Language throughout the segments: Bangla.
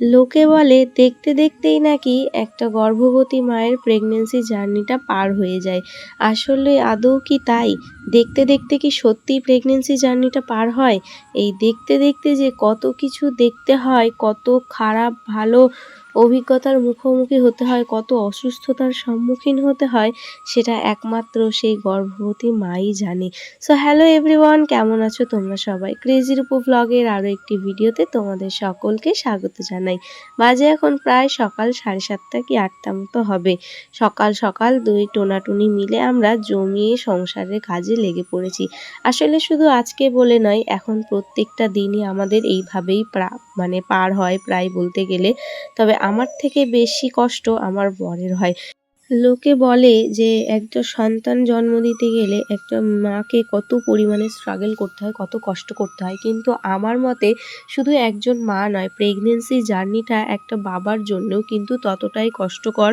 লোকে বলে, দেখতে দেখতেই নাকি একটা গর্ভবতী মায়ের প্রেগনেন্সি জার্নিটা পার হয়ে যায়। আসলে আদৌ কি তাই? দেখতে দেখতে কি সত্যিই প্রেগনেন্সি জার্নিটা পার হয়? এই দেখতে দেখতে যে কত কিছু দেখতে হয়, কত খারাপ, ভালো অভিজ্ঞতার মুখোমুখি হতে হয়, কত অসুস্থতার সম্মুখীন হতে হয়, সেটা একমাত্র সেই গর্ভবতী মাই জানে। সো হ্যালো এভরিওয়ান কেমন আছো তোমরা সবাই? ক্রেজি রূপো ব্লগের আরও একটি ভিডিওতে তোমাদের সকলকে স্বাগত জানাই। বাজে এখন প্রায় সকাল সাড়ে সাতটা কি আটটা মতো হবে। সকাল সকাল দুই টোনাটুনি মিলে আমরা জমিয়ে সংসারের কাজে লেগে পড়েছি। আসলে শুধু আজকে বলে নয়, এখন প্রত্যেকটা দিনই আমাদের এইভাবেই মানে পার হয় প্রায় বলতে গেলে। তবে আমার থেকে বেশি কষ্ট আমার বরের হয়। লোকে বলে যে, একটা সন্তান জন্ম দিতে গেলে একটা মাকে কত পরিমাণে স্ট্রাগল করতে হয়, কত কষ্ট করতে হয়। কিন্তু আমার মতে শুধু একজন মা নয় প্রেগনেন্সি জার্নিটা একটা বাবার জন্যও কিন্তু ততটাই কষ্টকর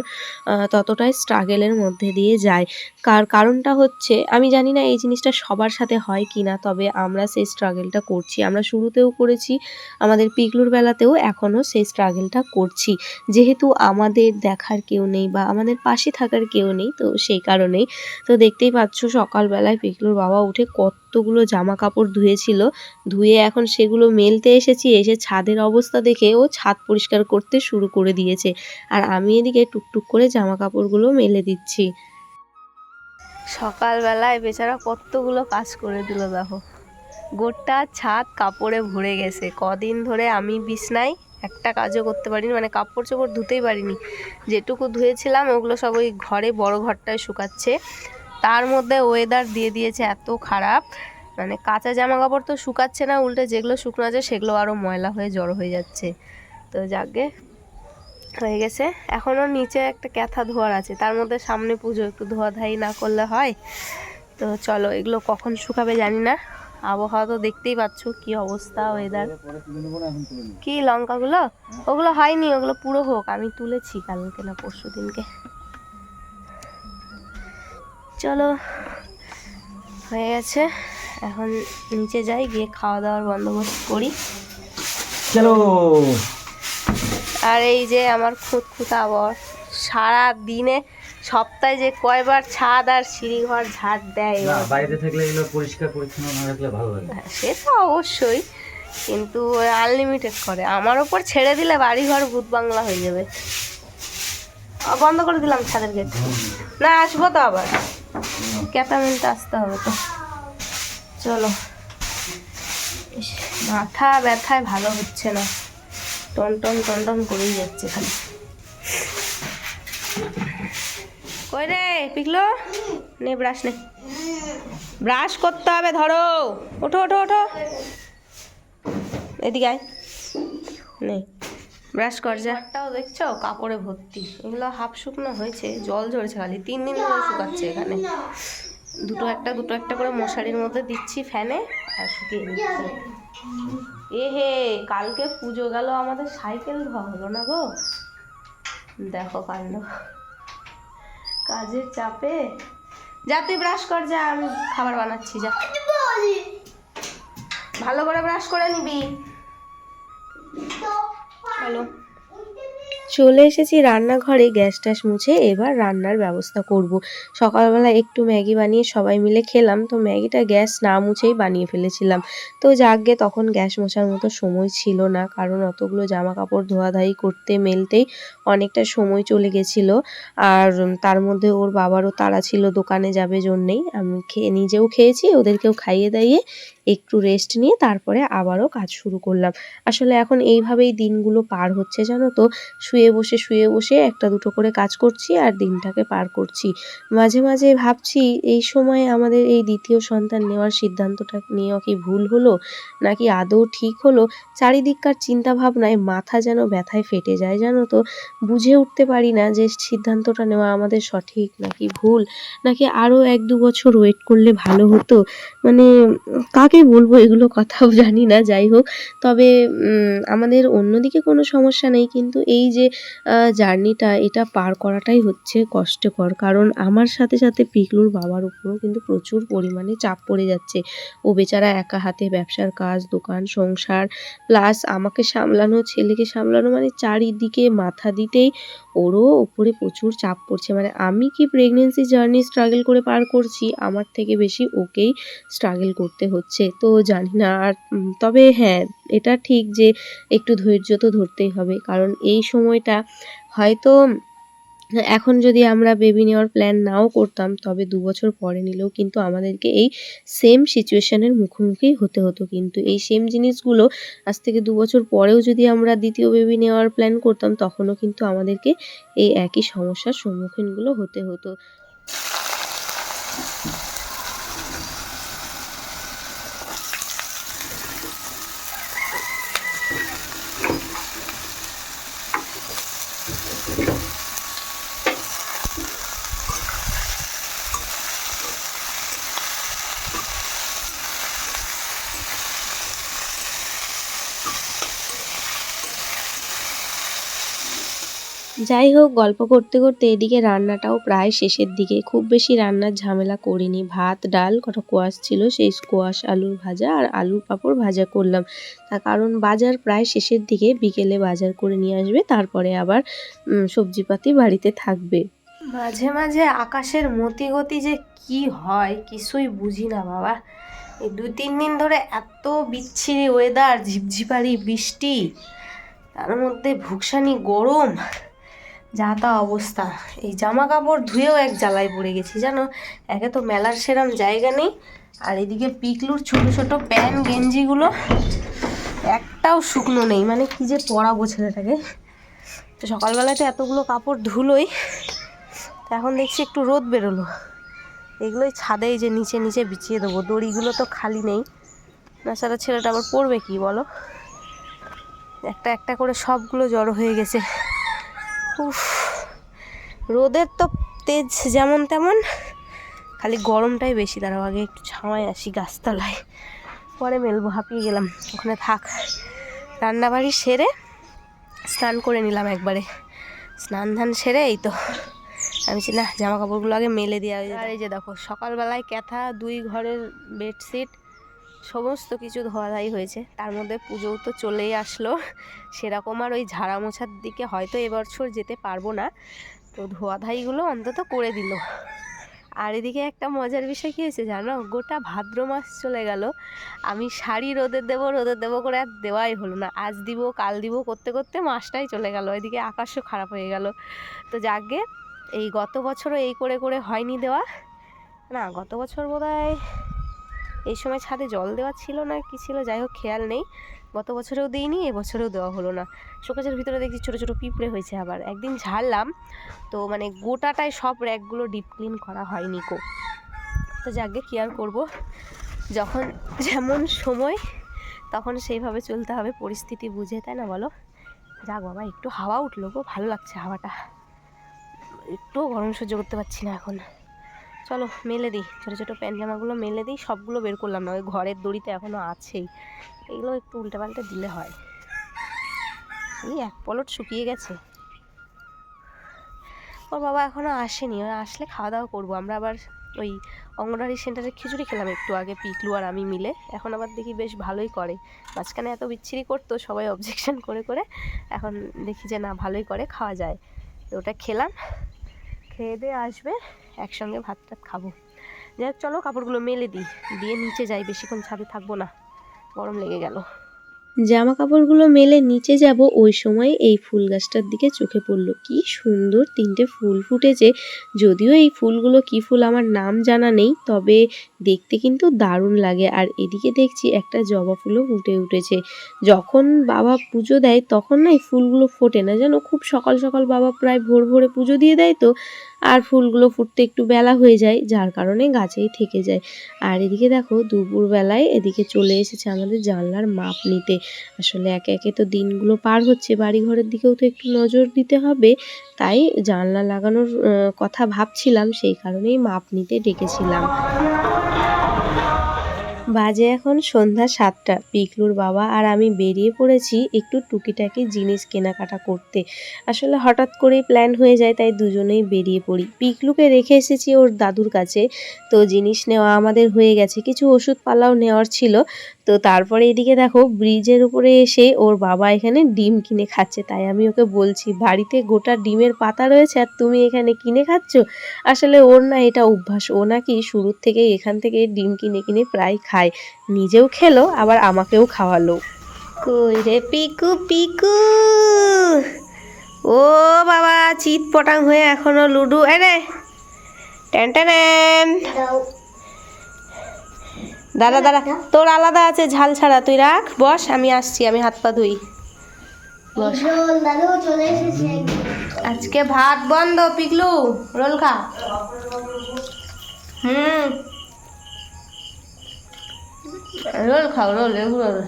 ততটাই স্ট্রাগেলের মধ্যে দিয়ে যায়। কার, কারণটা হচ্ছে, আমি জানি না এই জিনিসটা সবার সাথে হয় কি না, তবে আমরা সেই স্ট্রাগেলটা করছি। আমরা শুরুতেও করেছি, আমাদের পিকলুর বেলাতেও এখনও সেই স্ট্রাগেলটা করছি। যেহেতু আমাদের দেখার কেউ নেই বা আমাদের পাশে থাকার কেউ নেই, তো সেই কারণেই। তো দেখতেই পাচ্ছ সকালবেলায় পিকলুর বাবা উঠে কতগুলো জামা কাপড় ধুয়েছিল। ধুয়ে এখন সেগুলো মেলতে এসেছি, এসে ছাদের অবস্থা দেখে ও ছাদ পরিষ্কার করতে শুরু করে দিয়েছে। আর আমি এদিকে টুকটুক করে জামা কাপড়গুলো মেলে দিচ্ছি। সকালবেলায় বেচারা কতগুলো কাজ করে দিল দেখো। গোটা ছাদ কাপড়ে ভরে গেছে। কদিন ধরে আমি বিছনায় একটা কাজও করতে পারিনি মানে কাপড় চোপড় ধুতেই পারিনি। যেটুকু ধুয়েছিলাম, ওগুলো সব ওই ঘরে বড় ঘরটায় শুকাচ্ছে। তার মধ্যে ওয়েদার দিয়ে দিয়েছে এত খারাপ। মানে কাঁচা জামা কাপড় তো শুকাচ্ছে না, উল্টে যেগুলো শুকনো আছে সেগুলো আরও ময়লা হয়ে, জড়ো হয়ে যাচ্ছে। তো যাকে হয়ে গেছে। এখনও নিচে একটা ক্যাথা ধোয়ার আছে, তার মধ্যে সামনে পুজো, একটু ধোয়াধাই না করলে হয়। তো চলো, এগুলো কখন শুকাবে জানি না। আবহাওয়া তো দেখতেই পাচ্ছ কি অবস্থা ওয়েদার কি লঙ্কাগুলো? ওগুলো হয়নি ওগুলো পুরো হোক আমি তুলেছি কালকে না পরশু দিনকে। চলো হয়ে গেছে এখন নিচে যাই গিয়ে খাওয়া দাওয়ার বন্দোবস্ত করি। চলো। আর এই যে আমার খুঁতখুঁতা বর সারা দিনে সপ্তাহে যে কয়বার ছাদ আর সিঁড়িঘর ঝাড় দেয় বাইরে থাকলে এগুলো পরিষ্কার পরিচ্ছন্ন না রাখলে ভালো লাগে হ্যাঁ, সে তো অবশ্যই কিন্তু আনলিমিটেড করে। আমার ওপর ছেড়ে দিলে বাড়িঘর ভূত বাংলা হয়ে যাবে। বন্ধ করে দিলাম ছাদের গেট না আসব তো আবার। ক্যাটা মিনিট আসতে হবে তো। চলো। মাথা ব্যথায় ভালো হচ্ছে না। টন টন টন টন করেই যাচ্ছে খালি। কই রে, পিকলো? নে ব্রাশ নে। ব্রাশ করতে হবে, ধরো। ওঠো ওঠো ওঠো। এদিকে আয়। নে ব্রাশ কর একটাও দেখছ? কাপড়ে ভর্তি। এগুলো হাফ শুকনো হয়েছে, জল ঝরেছে খালি। তিন দিন ধরে শুকাচ্ছে এখানে। দুটো একটা দুটো একটা করে মশারির মধ্যে দিচ্ছি ফ্যানে আর শুকিয়ে দিচ্ছি এ হে কালকে পুজো গেল আমাদের সাইকেল ধোয়া হলো না গো? দেখো কাণ্ড। কাজের চাপে। যা তুই ব্রাশ কর যা আমি খাবার বানাচ্ছি যা। ভালো করে ব্রাশ করে নিবি। চলো। চলে এসেছি রান্নাঘরে, গ্যাস ট্যাস মুছে এবার রান্নার ব্যবস্থা করব। সকালবেলা একটু ম্যাগি বানিয়ে সবাই মিলে খেলাম, তো ম্যাগিটা গ্যাস না মুছেই বানিয়ে ফেলেছিলাম। তো যাকগে, তখন গ্যাস মোছার মতো সময় ছিল না, কারণ অতগুলো জামা কাপড় ধোয়াধাই করতে মেলতেই অনেকটা সময় চলে গেছিল। আর তার মধ্যে ওর বাবারও তাড়া ছিল, দোকানে যাবে জন্যেই। আমি খেয়ে নিজেও খেয়েছি, ওদেরকেও খাইয়ে দাইয়ে একটু রেস্ট নিয়ে তারপরে আবারও কাজ শুরু করলাম। আসলে এখন এইভাবেই দিনগুলো পার হচ্ছে জানো তো? শুয়ে বসে শুয়ে বসে একটা দুটো করে কাজ করছি আর দিনটাকে পার করছি। মাঝে মাঝে ভাবছি, এই সময়ে আমাদের এই দ্বিতীয় সন্তান নেওয়ার সিদ্ধান্তটা নেওয়া কি ভুল হলো? নাকি আদৌ ঠিক হলো? চারিদিককার চিন্তা ভাবনায় মাথা যেন ব্যথায় ফেটে যায় জানো তো? বুঝে উঠতে পারি না যে সিদ্ধান্তটা নেওয়া আমাদের সঠিক নাকি ভুল? নাকি আরও এক দু বছর ওয়েট করলে ভালো হতো? মানে কাকে কাকেই বলব এগুলো কথাও জানি না, যাই হোক। তবে আমাদের অন্যদিকে কোনো সমস্যা নেই, কিন্তু এই যে জার্নিটা, এটা পার করাটাই হচ্ছে কষ্টকর। কারণ আমার সাথে সাথে পিকলুর বাবার উপরও কিন্তু প্রচুর পরিমাণে চাপ পড়ে যাচ্ছে। ও বেচারা একা হাতে ব্যবসার কাজ, দোকান, সংসার, প্লাস আমাকে সামলানো, ছেলেকে সামলানো মানে চারিদিকে মাথা দিতেই ওরও ওপরে প্রচুর চাপ পড়ছে। মানে আমি কি প্রেগনেন্সি জার্নি স্ট্রাগল করে পার করছি? আমার থেকে বেশি ওকেই স্ট্রাগল করতে হচ্ছে। তো জানি না আর তবে হ্যাঁ এটা ঠিক যে একটু ধৈর্য তো ধরতেই হবে। কারণ এই সময়টা হয়তো এখন যদি আমরা বেবি নেওয়ার প্ল্যান নাও করতাম, তবে দু বছর পরে নিলেও কিন্তু আমাদেরকে এই সেম সিচুয়েশানের মুখোমুখি হতে হতো। কিন্তু এই সেম জিনিসগুলো আজ থেকে দু বছর পরেও যদি আমরা দ্বিতীয় বেবি নেওয়ার প্ল্যান করতাম, তখনও কিন্তু আমাদেরকে এই একই সমস্যার সম্মুখীনগুলো হতে হতো। যাই হোক, গল্প করতে করতে এদিকে রান্নাটাও প্রায় শেষের দিকে। খুব বেশি রান্নার ঝামেলা করিনি। ভাত, ডাল, কটা কোয়াশ ছিল, সেই স্কোয়াশ আলুর ভাজা আর আলুর পাঁপড় ভাজা করলাম। তার কারণ বাজার প্রায় শেষের দিকে বিকেলে বাজার করে নিয়ে আসবে, তারপরে আবার সবজিপাতি বাড়িতে থাকবে। মাঝে মাঝে আকাশের মতিগতি যে কি হয়, কিছুই বুঝি না বাবা। এই দু তিন দিন ধরে এত বিচ্ছিরি ওয়েদার ঝিপঝিপারি বৃষ্টি, তার মধ্যে ভুকসানি গরম। যা তা অবস্থা। এই জামা কাপড় ধুয়েও এক জ্বালায় পড়ে গেছি, জানো? একে তো মেলার সেরাম জায়গা নেই। আর এদিকে পিকলুর ছোট ছোট প্যান্ট, গেঞ্জিগুলো একটাও শুকনো নেই। মানে কি যে পরাবো ছেলেটাকে। তো সকালবেলায় তো এতগুলো কাপড় ধুলোই। তো এখন দেখছি একটু রোদ বেরোলো। এগুলোই ছাদে যে নিচে নিচে বিছিয়ে দেবো। দড়িগুলো তো খালি নেই। না সারা ছেলেটা আবার পড়বে কি বলো? একটা একটা করে সবগুলো জড়ো হয়ে গেছে। উফ, রোদের তো তেজ যেমন তেমন, খালি গরমটাই বেশি। দাঁড়াও, আগে একটু ছাওয়ায় আসি গাছতলায়, পরে মেলবো, হাঁপিয়ে গেলাম। ওখানে থাক, রান্নাবাড়ি সেরে স্নান করে নিলাম একবারে। স্নান ধান সেরে এই তো। আমি না জামা কাপড়গুলো আগে মেলে দিয়ে আর এই যে দেখো, সকালবেলায় ক্যাথা, দুই ঘরের বেডশিট সমস্ত কিছু ধোয়াধাই হয়েছে। তার মধ্যে পুজোও তো চলেই আসলো। সেরকম আর ওই ঝাড়া মোছার দিকে হয়তো এবছর যেতে পারব না। তো ধোয়াধাইগুলো অন্তত করে দিল। আর এদিকে একটা মজার বিষয় কী হয়েছে জানো? গোটা ভাদ্র মাস চলে গেল। আমি শাড়ি রোদে দেবো রোদে দেবো করে আর দেওয়াই হলো না। আজ দিব, কাল দিব করতে করতে মাসটাই চলে গেল। এদিকে আকাশও খারাপ হয়ে গেল। তো যাকে এই গত বছরও এই করে করে হয়নি দেওয়া। না, গত বছর বোধহয় এই সময় ছাদে জল দেওয়া ছিল না, কি ছিল যাই হোক খেয়াল নেই। গত বছরেও দিইনি, এবছরেও দেওয়া হলো না। শোকেজের ভিতরে দেখছি ছোটো ছোটো পিঁপড়ে হয়েছে আবার। একদিন ঝাড়লাম, তো মানে গোটাটায় সব র্যাকগুলো ডিপ ক্লিন করা হয়নি কো। তো যাকে কি আর করব, যখন যেমন সময়, তখন সেইভাবে চলতে হবে, পরিস্থিতি বুঝে, তাই না বলো? যাক বাবা, একটু হাওয়া উঠল গো, ভালো লাগছে হাওয়াটা। একটুও গরম সহ্য করতে পারছি না এখন। চলো মেলে দিই, ছোটো ছোটো প্যান্ট জামাগুলো মেলে দিই, সবগুলো বের করলাম না, ওই ঘরের দড়িতে এখনও আছেই। এগুলো একটু উল্টে পাল্টে দিলে হয়। এই এক পলট শুকিয়ে গেছে। ওর বাবা এখনও আসেনি, ওরা আসলে খাওয়া দাওয়া করব। আমরা আবার ওই অঙ্গনওয়াড়ি সেন্টারে খিচুড়ি খেলাম একটু আগে, পিকলু আর আমি মিলে। এখন আবার দেখি বেশ ভালোই করে। মাঝখানে এত বিচ্ছিরি করতো, সবাই অবজেকশন করে করে। এখন দেখি যে না, ভালোই করে, খাওয়া যায়। ওটা খেলাম। খেয়ে দিয়ে আসবে, একসঙ্গে ভাত টাত খাব। যাই চলো, কাপড়গুলো মেলে দিই। দিয়ে নিচে যাই, বেশিক্ষণ ছাদে থাকব না। গরম লেগে গেল। জামা কাপড়গুলো মেলে নিচে যাব, ওই সময় এই ফুল গাছটার দিকে চোখে পড়ল। কি সুন্দর তিনটে ফুল ফুটেছে। যদিও এই ফুলগুলো কি ফুল আমার নাম জানা নেই, তবে দেখতে কিন্তু দারুণ লাগে। আর এদিকে দেখছি একটা জবা ফুলও ফুটে উঠেছে। যখন বাবা পুজো দেয়, তখন না এই ফুলগুলো ফোটে না। যেন খুব সকাল সকাল বাবা প্রায় ভোর ভোরে পুজো দিয়ে দেয় তো। আর ফুলগুলো ফুটতে একটু বেলা হয়ে যায়, যার কারণে গাছেই থেকে যায়। আর এদিকে দেখো, দুপুরবেলায় এদিকে চলে এসেছে আমাদের জানলার মাপ নিতে। আসলে একে একে তো দিনগুলো পার হচ্ছে বাড়ি ঘরের দিকেও তো একটু নজর দিতে হবে। তাই জানলা লাগানোর কথা ভাবছিলাম, সেই কারণেই মাপ নিতে ডেকেছিলাম। বাজে এখন সন্ধ্যা সাতটা। পিকলুর বাবা আর আমি বেরিয়ে পড়েছি একটু টুকিটাকি জিনিস কেনাকাটা করতে। আসলে হঠাৎ করেই প্ল্যান হয়ে যায়, তাই দুজনেই বেরিয়ে পড়ি। পিকলুকে রেখে এসেছি ওর দাদুর কাছে। তো জিনিস নেওয়া আমাদের হয়ে গেছে। কিছু ওষুধ পালাও নেওয়ার ছিল। তো তারপরে এদিকে দেখো ব্রিজের উপরে এসে ওর বাবা এখানে ডিম কিনে খাচ্ছে। তাই আমি ওকে বলছি বাড়িতে গোটা ডিমের পাতা রয়েছে আর তুমি এখানে কিনে খাচ্ছ? আসলে ওর না এটা অভ্যাস। ও নাকি শুরুর থেকেই এখান থেকে ডিম কিনে কিনে প্রায় খায়। নিজেও খেলো আবার আমাকেও খাওয়ালো। কই রে পিকু পিকু! ও বাবা চিত পটাং হয়ে এখনও লুডু এরে টেন টেন দাঁড়া দাঁড়া। তোর আলাদা আছে ঝাল ছাড়া। তুই রাখ বস আমি আসছি আমি হাত পা ধুই। বস। আজকে ভাত বন্ধ পিকলু রোল খা। হুম। রোল খাও রোল এগু রোল।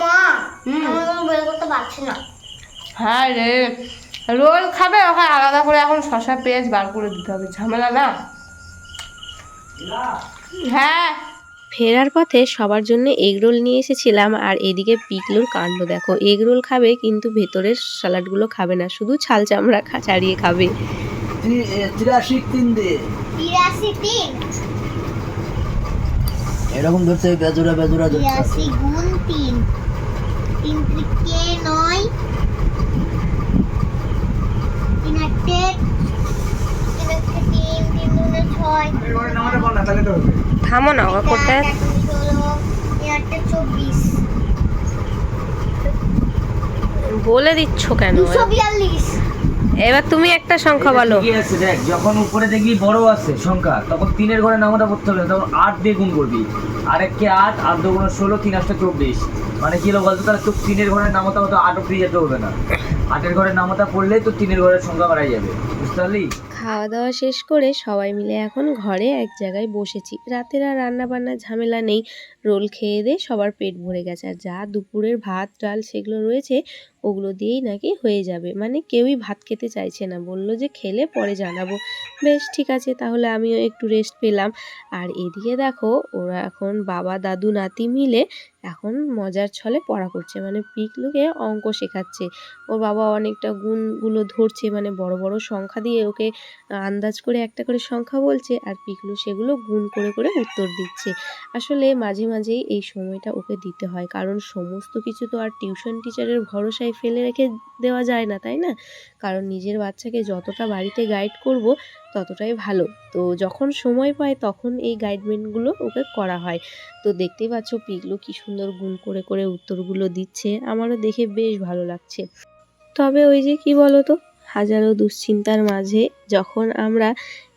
মা হুম। আমি কোনো বের করতে পারছি না। হ্যাঁ রে। রোল খাবে ওখানে আলাদা করে এখন শশা পেঁয়াজ বার করে দিতে হবে। ঝামেলা না। হ্যাঁ। ফেরার পথে সবার জন্য এগ রোল নিয়ে এসেছিলাম আর এদিকে পিকলুর কাণ্ড দেখো। এগ রোল খাবে কিন্তু ভেতরের স্যালাডগুলো খাবে না শুধু ছাল চামড়া খা ছাড়িয়ে খাবে। এরকম ধরতে গুণ তিন। তিন নয় তিন আটটে তিন আটটে তিন তিন দুনে ছয় থামো না ওকে করতে। চব্বিশ। বলে দিচ্ছ কেন? এবার তুমি একটা সংখ্যা বলো। দেখ যখন উপরে দেখবি বড় আছে সংখ্যা তখন তিনের ঘরে নামটা পড়তে হবে তখন আট দিয়ে গুণ করবি। আরেককে আট আট দুগুণ ষোলো তিন আটটা চব্বিশ। মানে কি হলো বলতো তাহলে তোর তিনের ঘরের নামতা হতো আট অব্দি যেতে হবে না। আটের ঘরের নামতা পড়লেই তো তিনের ঘরের সংখ্যা বাড়াই যাবে। বুঝতে পারলি? খাওয়া দাওয়া শেষ করে সবাই মিলে এখন ঘরে এক জায়গায় বসেছি। রাতের আর রান্না বান্নার ঝামেলা নেই। রোল খেয়ে দিয়ে সবার পেট ভরে গেছে। আর যা দুপুরের ভাত, ডাল সেগুলো রয়েছে ওগুলো দিয়েই নাকি হয়ে যাবে। মানে কেউই ভাত খেতে চাইছে না। বলল যে খেলে পরে জানাব। বেশ, ঠিক আছে, তাহলে আমিও একটু রেস্ট পেলাম। আর এদিকে দেখো, ওরা এখন বাবা, দাদু, নাতি মিলে এখন মজার ছলে পড়া করছে। মানে পিকলুকে অঙ্ক শেখাচ্ছে। ওর বাবা অনেকটা গুণগুলো ধরছে। মানে বড় বড় সংখ্যা দিয়ে ওকে আন্দাজ করে একটা করে সংখ্যা বলছে আর পিকলু সেগুলো গুণ করে করে উত্তর দিচ্ছে। আসলে মাঝে, মাঝেই এই সময়টা ওকে দিতে হয়। কারণ সমস্ত কিছু তো আর টিউশন টিচারের ভরসায় ফেলে রেখে দেওয়া যায় না, তাই না? কারণ নিজের বাচ্চাকে যতটা বাড়িতে গাইড করব ততটাই ভালো। তো যখন সময় পায় তখন এই গাইডমেন্টগুলো ওকে করা হয়। তো দেখতেই পাচ্ছ পিকলু কি সুন্দর গুণ করে করে উত্তরগুলো দিচ্ছে। আমারও দেখে বেশ ভালো লাগছে। তবে ওই যে কি বলো তো হাজারো দুশ্চিন্তার মাঝে যখন আমরা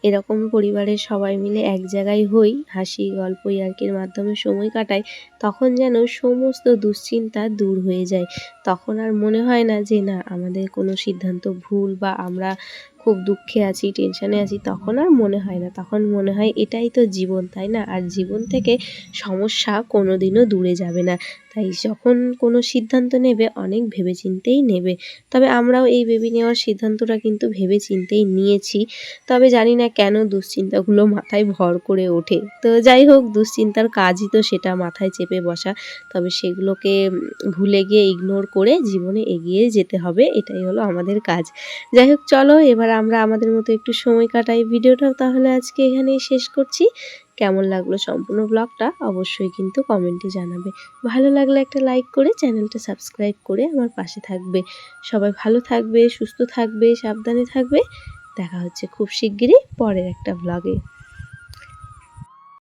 এরকম পরিবারের সবাই মিলে এক জায়গায় হই, হাসি, গল্প, ইয়ার্কির মাধ্যমে সময় কাটাই, তখন যেন সমস্ত দুশ্চিন্তা দূর হয়ে যায়। তখন আর মনে হয় না যে, না, আমাদের কোনো সিদ্ধান্ত ভুল বা আমরা খুব দুঃখে আছি টেনশানে আছি, তখন আর মনে হয় না। তখন মনে হয় এটাই তো জীবন, তাই না? আর জীবন থেকে সমস্যা কোনোদিনও দূরে যাবে না। তাই যখন কোনো সিদ্ধান্ত নেবে, অনেক ভেবেচিন্তেই নেবে। তবে আমরাও এই বেবি নেওয়ার সিদ্ধান্তটা কিন্তু ভেবে চিন্তেই নিয়েছি। তবে জানি না কেন দুশ্চিন্তাগুলো মাথায় ভর করে ওঠে? তো যাই হোক, দুশ্চিন্তার কাজই তো সেটা, মাথায় চেপে বসা। তবে সেগুলোকে ভুলে গিয়ে ইগনোর করে জীবনে এগিয়ে যেতে হবে, এটাই হলো আমাদের কাজ। যাই হোক, চলো এবার আমরা আমাদের মতো একটু সময় কাটাই ভিডিওটাও তাহলে আজকে এখানেই শেষ করছি। কেমন লাগল সম্পূর্ণ ব্লগটা অবশ্যই কিন্তু কমেন্টে জানাবে। ভালো লাগলে একটা লাইক করে চ্যানেলটা সাবস্ক্রাইব করে আমার পাশে থাকবে। সবাই ভালো থাকবে, সুস্থ থাকবে, সাবধানে থাকবে। দেখা হচ্ছে খুব শিগগিরই পরের একটা ব্লগে